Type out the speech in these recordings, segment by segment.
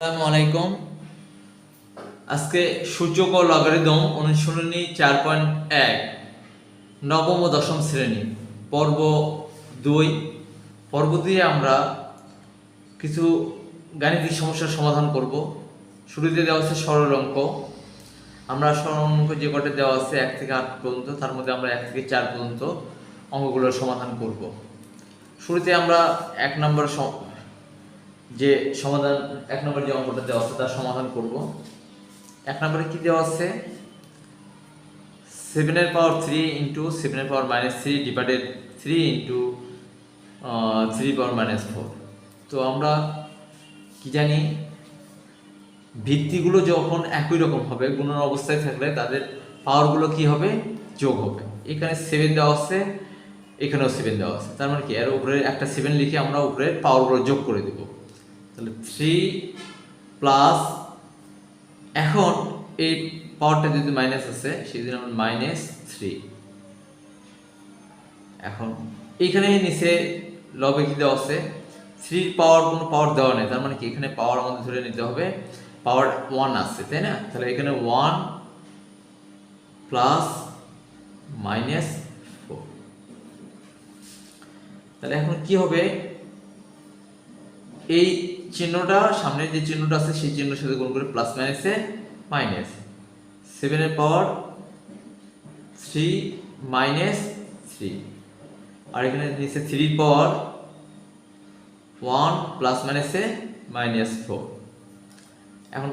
আসসালামু আলাইকুম। আজকে সূচক ও লগারিদম অনুশীলনী চার পয়েন্ট এক, নবম ও দশম শ্রেণি, পর্ব দুই। পর্ব দিয়ে আমরা কিছু গাণিতিক সমস্যার সমাধান করব। শুরুতে দেওয়া আছে সরল অঙ্ক। আমরা সরল অঙ্ক যে কটা দেওয়া আছে, এক থেকে আট পর্যন্ত, তার মধ্যে আমরা এক থেকে চার পর্যন্ত অঙ্কগুলোর সমাধান করব। শুরুতে আমরা এক নম্বর যে সমাধান, এক নম্বর যে অঙ্কটা দেওয়া আছে, তার সমাধান করব। এক নম্বরে কি দেওয়া আছে? সেভেনের পাওয়ার থ্রি ইন্টু সেভেনের power minus three divided three into three power minus four তো আমরা কি জানি, ভিত্তিগুলো যখন একই রকম হবে, গুণন অবস্থায় থাকলে তাদের পাওয়ারগুলো কি হবে? যোগ হবে। এখানে সেভেন দেওয়া আছে, এখানেও সেভেন দেওয়া আছে। তার মানে কি? এর উপরে একটা সেভেন লিখে আমরা উপরের পাওয়ারগুলো যোগ করে দেব। তাহলে থ্রি প্লাস এখন এই পাওয়ারটা যদি মাইনাস আছে সেই জন্য আমরা মাইনাস থ্রি এখন এইখানে নিচে লবে কি দেওয়া আছে? থ্রির পাওয়ার কোনো পাওয়ার দেওয়া নেই, তার মানে কি? এখানে পাওয়ার আমাদের ধরে নিতে হবে পাওয়ার ওয়ান আছে, তাই না? তাহলে এখানে ওয়ান প্লাস মাইনাস ফোর তাহলে এখন কি হবে? এই চিহ্নটা, সামনে যে চিহ্নটা আছে, সেই চিহ্নের সাথে গুণ করে প্লাস মাইনাসে মাইনাস সেভেনের পাওয়ার থ্রি মাইনাস থ্রি আর এখানে নিচে থ্রির পাওয়ার ওয়ান প্লাস মাইনাসে মাইনাস ফোর এখন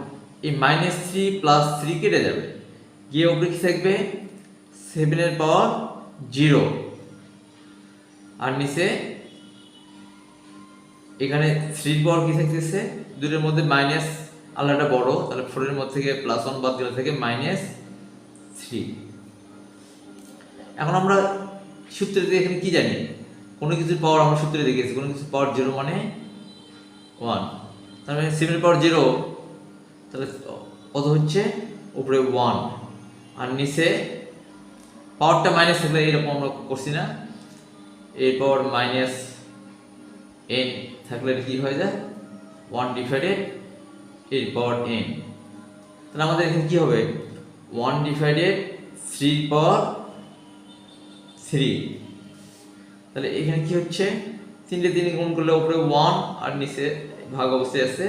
এই মাইনাস থ্রি প্লাস থ্রি কেটে যাবে। গিয়ে উপরে কি থাকবে? সেভেনের পাওয়ার জিরো আর নিচে এখানে থ্রির পাওয়ার কি থাকতেছে? দুটোর মধ্যে মাইনাস আলাদা বড়, তাহলে ফোরের মধ্যে থেকে প্লাস ওয়ান বাদ দিলে থেকে মাইনাস থ্রি এখন আমরা সূত্রে এখানে কি জানি? কোনো কিছুর পাওয়ার আমরা সূত্রে দেখেছি কোনো কিছুর পাওয়ার জিরো মানে ওয়ান তার মানে সেভেন পাওয়ার জিরো তাহলে কত হচ্ছে? উপরে ওয়ান আর নিচে পাওয়ারটা মাইনাস থাকলে এরকম আমরা করছি না। এর পাওয়ার মাইনাস এন থাকলে এটা কি হয়ে যায়? ওয়ান ডিভাইডেড এর পাওয়ার এন তাহলে আমাদের এখানে কি হবে? One divided three power three তাহলে এখানে কি হচ্ছে? তিনটে তিন গুণ করলে উপরে ওয়ান আর নিচে ভাগ অবস্থায় আছে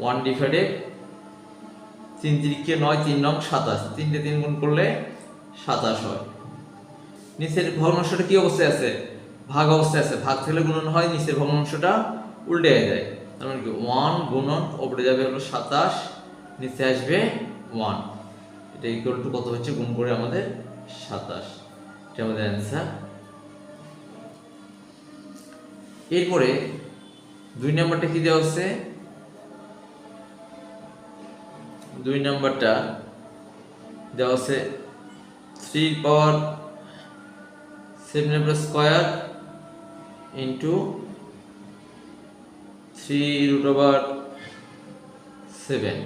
ওয়ান ডিভাইডেড তিন তিরিকে নয়, তিন নং সাতাশ। তিনটে তিন গুণ করলে সাতাশ হয়। নিচের ভগ্নাংশটা কি অবস্থায় আছে? ভাগ অবস্থায় আছে। ভাগ থাকলে গুণন হয়, নিচের ভগ্নাংশটা উল্টে যায়। তার মানে কি? ওয়ান গুণন, ওপরে যাবে হলো সাতাশ, নিচে আসবে ওয়ান এটা ইকুয়াল টু কত হচ্ছে? গুণ করে আমাদের সাতাশ। এটা আমাদের অ্যান্সার এরপরে দুই নাম্বারটা কি দেওয়া হচ্ছে? দুই নাম্বারটা দেওয়া হচ্ছে three power seven square into three root over seven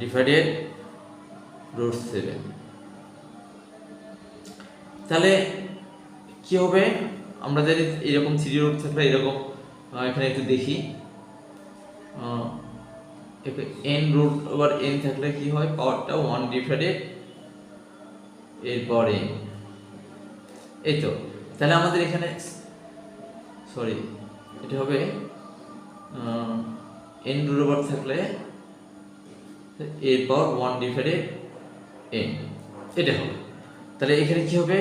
divided root seven তাহলে কি হবে? আমরা জানি এরকম থ্রি রুট থাকলে এরকম এখানে একটু দেখি। এন রুট ওভার এন থাকলে কি হয়? পাওয়ারটা ওয়ান ডিভাইডেড এরপর এই তো। তাহলে আমাদের এখানে সরি, এটা হবে এন ওভার থাকলে এরপর ওয়ান ডিভাইডেড এন এটা হবে। তাহলে এখানে কি হবে?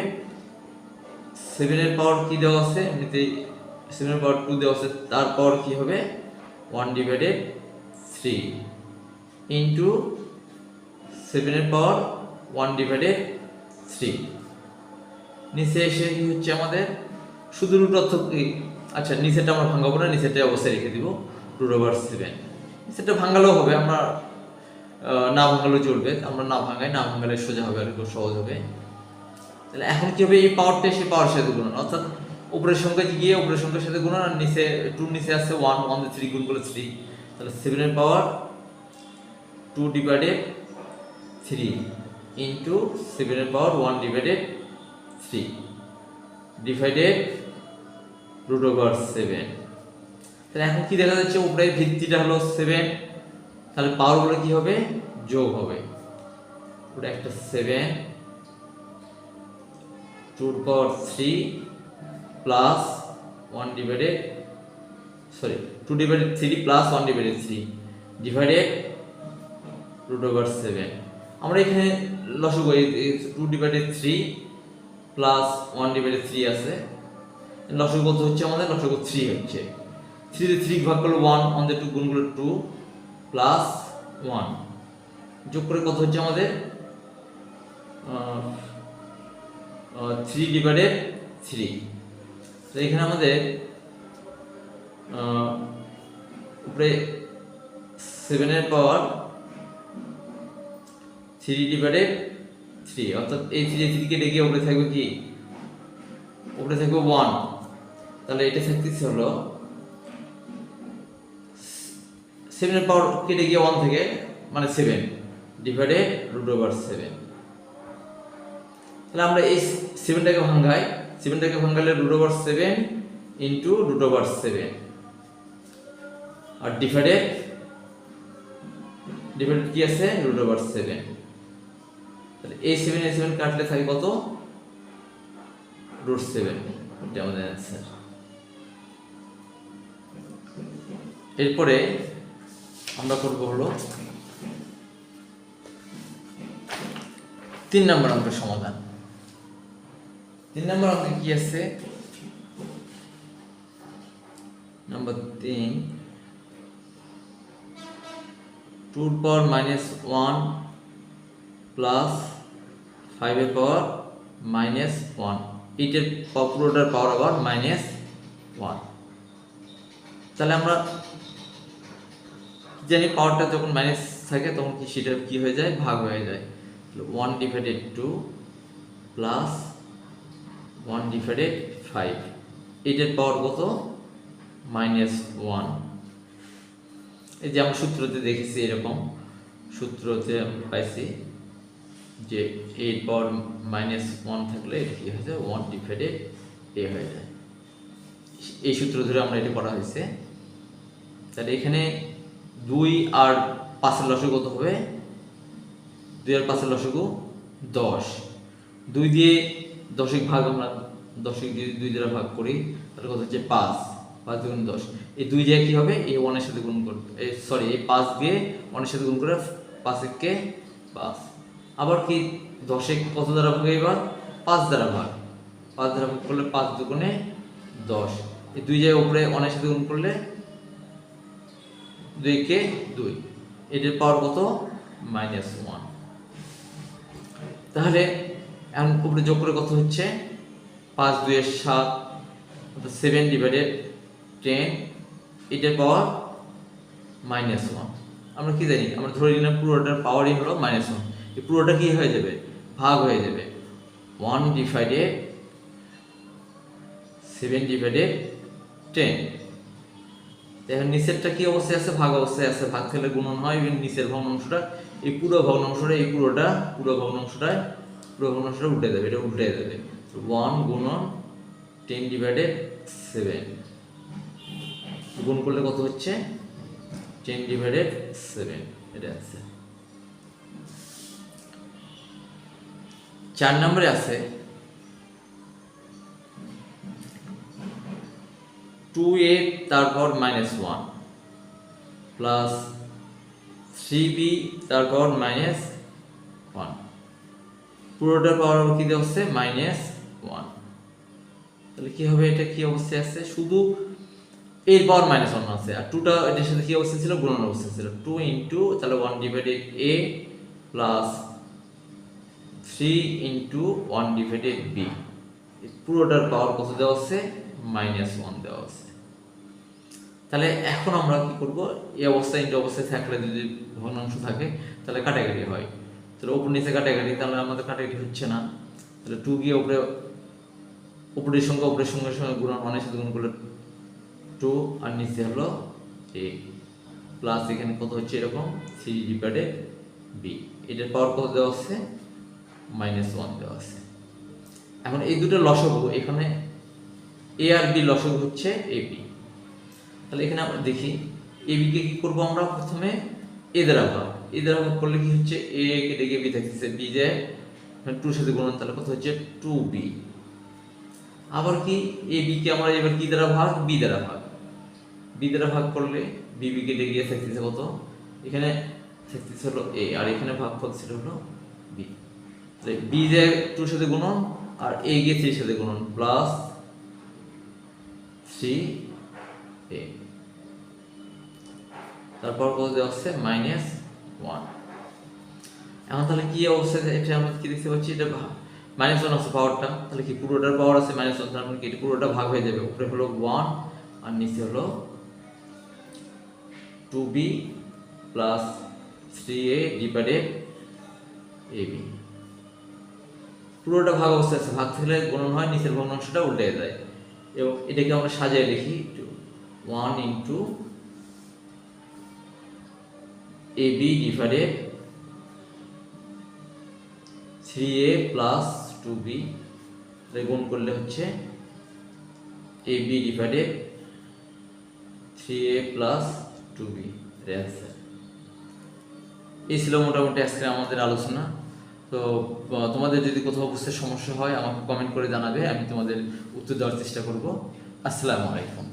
সেভেনের পাওয়ার কি দেওয়া আছে? এমনিতে সেভেনের পাওয়ার টু দেওয়া আছে, তার পাওয়ার কি হবে? ওয়ান ডিভাইডেড থ্রি ইন্টু সেভেনের পাওয়ার ওয়ান ডিভাইডেড থ্রি নিচে এসে কি হচ্ছে আমাদের? শুধু রুট অর্থ আচ্ছা নিচেটা আমরা ভাঙাবো না নিচেটা অবস্থায় রেখে দিব রুট ওভার সেভেন নিচেটা ভাঙালেও হবে, আমরা না ভাঙালেও চলবে, আমরা না ভাঙাই, না ভাঙালে সোজা হবে আর সহজ হবে। তাহলে এখন কি হবে, এই পাওয়ারটা সেই পাওয়ার সাথে গুণন, অর্থাৎ উপরের সংখ্যা গিয়ে উপরের সংখ্যার সাথে গুণন, আর নিচে টু নিচে আছে ওয়ান ওয়ান থ্রি গুণ করলে থ্রি তাহলে সেভেনের power two divided three into সেভেনের power one divided three divided root over seven তাহলে এখন কি দেখা যাচ্ছে? উপরে ভিত্তিটা হলো সেভেন তাহলে পাওয়ারগুলো কি হবে? যোগ হবে। উপরে একটা seven two power three plus one divided sorry two divided three plus one divided three divided root over seven আমরা এখানে লসগু two divided three plus one divided three আছে। লসগু কত হচ্ছে আমাদের লসগু থ্রি হচ্ছে। থ্রিতে থ্রি ভাগ করলে ওয়ান দ্য টু গুণ করলে টু প্লাস ওয়ান যোগ করে কত হচ্ছে আমাদের? থ্রি ডিভাইডেড থ্রি তো এখানে আমাদের উপরে সেভেনের পাওয়ার থ্রি ডিভাইডেড থ্রি অর্থাৎ এই থ্রি থ্রিকে ডেকে উপরে থাকবে কি? উপরে থাকবে ওয়ান তাহলে এটা থাকতেছে হলো সেভেনের পাওয়ার কেটে গিয়ে ওয়ান থেকে মানে seven divided root over seven তাহলে আমরা এই সেভেনটাকে ভাঙ্গাই সেভেনটাকে ভাঙ্গালে root over seven into root over seven আর ডিভাইডেড ডিভাইডেড কি আছে? রুট ওভার সেভেন তাহলে এই সেভেন এই সেভেন কাটলে থাকে কত? রুট সেভেন এটা আমাদের অ্যান্সার এরপরে আমরা করব হলো তিন নম্বর অঙ্কের সমাধান। তিন নম্বর অঙ্কে কি আছে? নম্বর তিন। টুর পাওয়ার মাইনাস ওয়ান প্লাস ফাইভের পাওয়ার মাইনাস ওয়ান। এইটের পুরোটার পাওয়ার আবার মাইনাস ওয়ান। তাহলে আমরা জানি পাওয়ারটা যখন মাইনাস থাকে, তখন কি সেটা কি হয়ে যায়? ভাগ হয়ে যায়। One divided two plus one divided five এইটার পাওয়ার কত? মাইনাস ওয়ান এই যে আমরা সূত্রতে দেখেছি এরকম। সূত্রতে পাইছি যে এইট পাওয়ার মাইনাস ওয়ান থাকলে এটা কি হয়ে যায়? ওয়ান ডিভাইডেড এ হয়ে যায়। এই সূত্র ধরে আমরা এটা করা হয়েছে। তাহলে এখানে দুই আর পাঁচের লসগু কত হবে? দুই আর পাঁচের লসগু দশ। দুই দিয়ে দশিক ভাগ আমরা দশিক দিয়ে দুই দ্বারা ভাগ করি, তাহলে কত হচ্ছে? পাঁচ। পাঁচ দুগুণ দশ। এই দুই দিয়ে কি হবে? এই ওয়ানের সাথে গুণ করতে এই সরি এই পাঁচ দিয়ে ওয়ানের সাথে গুণ করে পাঁচ কে পাঁচ। আবার কি দশে কত দ্বারা ভাগ এবার? পাঁচ দ্বারা ভাগ। পাঁচ দ্বারা ভাগ করলে পাঁচ দুগুণে দশ। এই দুই জায়গায় উপরে অনেক সাথে গুণ করলে দুই কে দুই। এটার পাওয়ার কত? মাইনাস ওয়ান তাহলে এখন উপরে যোগ করে কত হচ্ছে? পাঁচ, দুইয়ের সাত, অর্থাৎ সেভেন ডিভাইডেড টেন এটার পাওয়ার মাইনাস ওয়ান আমরা কি জানি? আমরা ধরে নিলাম পুরোটার পাওয়ারই হলো মাইনাস ওয়ান এই পুরোটা কি হয়ে যাবে? ভাগ হয়ে যাবে। One divided seven divided ten এখন নিচেরটা কি অবস্থায় আছে? ভাগ অবস্থায় আছে। ভাগ থাকলে গুণন হয় এবং নিচের ভগ্নাংশটা, এই পুরো ভগ্নাংশটা, এই পুরোটা, পুরো ভগ্নাংশটা পুরো ভগ্নাংশটা উল্টে দেবে। এটা উল্টে দেবে। ওয়ান গুণন টেন ডিভাইডেড সেভেন গুণ করলে কত হচ্ছে? টেন ডিভাইডেড সেভেন এটা আছে। চার নম্বরে আছে টু এ তারপর minus one plus three B তারপর মাইনাস ওয়ান পুরোটার পাওয়ার কি হচ্ছে? মাইনাস ওয়ান তাহলে কি হবে? এটা কি অবস্থায় আছে? শুধু এর পাওয়ার মাইনাস ওয়ান আছে। আর টুটা এটার সাথে কি অবস্থা ছিল? গুণন অবস্থা ছিল। টু ইন্টু তাহলে one divided A plus three into one divided B পুরোটার পাওয়ার কত দেওয়া আছে মাইনাস ওয়ান দেওয়া আছে। তাহলে এখন আমরা কি করব? এই অবস্থায় ইন্টু অবস্থায় থাকলে যদি ভগ্নাংশ থাকে, তাহলে কাটাকাটি হয়। তাহলে উপর নিচে কাটাকাটি তাহলে আমাদের কাটাকাটি হচ্ছে না। তাহলে টু গিয়ে উপরে, উপরের সঙ্গে উপরের সঙ্গে সঙ্গে গুণ অনেক সাথে গুণ করলে টু আর নিচে হলো এ প্লাস এখানে কত হচ্ছে এরকম? সি ডিভাইডে বি এটার পাওয়ার কত দেওয়া আছে? মাইনাস ওয়ান দেওয়া আছে। এখন এই দুটো লসগু এখানে এ আর বি লসগু হচ্ছে এ বি তাহলে এখানে আমরা দেখি এ বিকে কি করব আমরা প্রথমে? এ দ্বারা ভাগ। এ দ্বারা ভাগ করলে কি হচ্ছে? এ কেটে গিয়ে বি থাকতেছে। বি যে টুর সাথে গুণন তাহলে কত হচ্ছে? টু বি আবার কি? এ বি কে আমরা এবার কি দ্বারা ভাগ? বি দ্বারা ভাগ। বি দ্বারা ভাগ করলে বি বি কেটে গিয়ে থাকতেছে কত? এখানে থাকতেছে হলো এ আর এখানে ভাগ করছিল হলো বি তাহলে বি যে টুর সাথে গুণন, আর এ গিয়ে থ্রির সাথে গুণন প্লাস থ্রি এ। তারপর দেওয়া হচ্ছে? Minus one. এখন তাহলে কি অবস্থা? এটা আমরা কি দেখতে পাচ্ছি? এটা মাইনাস ওয়ান আছে পাওয়ারটা তাহলে কি পুরোটার পাওয়ার আছে? Minus one. তার মানে পুরোটা ভাগ হয়ে যাবে। উপরে হলো ওয়ান আর নিচে হলো two B plus three A divided A B পুরোটা ভাগ অবস্থা আছে। ভাগ থাকলে গুণন হয়, নিচের ভগ্নাংশটা উল্টে যায়। এবং এটাকে আমরা সাজিয়ে লিখি একটু। One into A B divided three A plus two B গুণ করলে হচ্ছে A B divided three A plus two B এই ছিল মোটামুটি আজকে আমাদের আলোচনা। তো তোমাদের যদি কোথাও বুঝতে সমস্যা হয়, আমাকে কমেন্ট করে জানাবে, আমি তোমাদের উত্তর দেওয়ার চেষ্টা করব। আসসালামু আলাইকুম।